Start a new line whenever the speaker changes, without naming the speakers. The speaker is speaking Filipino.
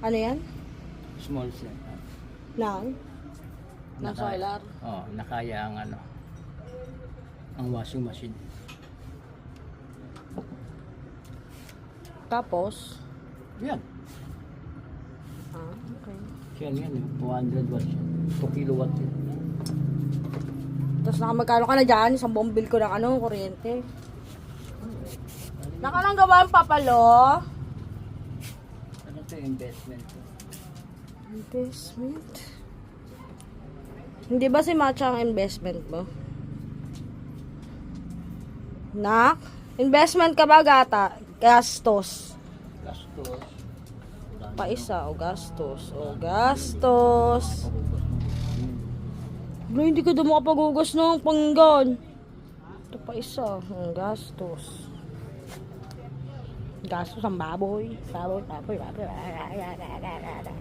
Ano yan?
Small set.
Nang? Nang
Naka-
solar?
Oh, nakaya ang ano. Ang washing machine.
Tapos?
Yan.
Ah, okay.
Yan yan. eh. 200 watts yan. 2 kilowatt yan.
Tapos nakamagkano ka na dyan? Isang buong bill ko ng ano, kuryente. Nakalang gawa ang papalo.
Ano to investment?
Investment. Hindi ba si Matcha ang investment mo? Nak? Investment ka ba gata? Gastos.
Gastos.
Pa isa o gastos. O gastos. Bro, hindi ka daw makapagugas ng panggan. Ito pa isa. Ang gastos. 가수 좀 마보이 사보이 마보이 마보이 라라라라라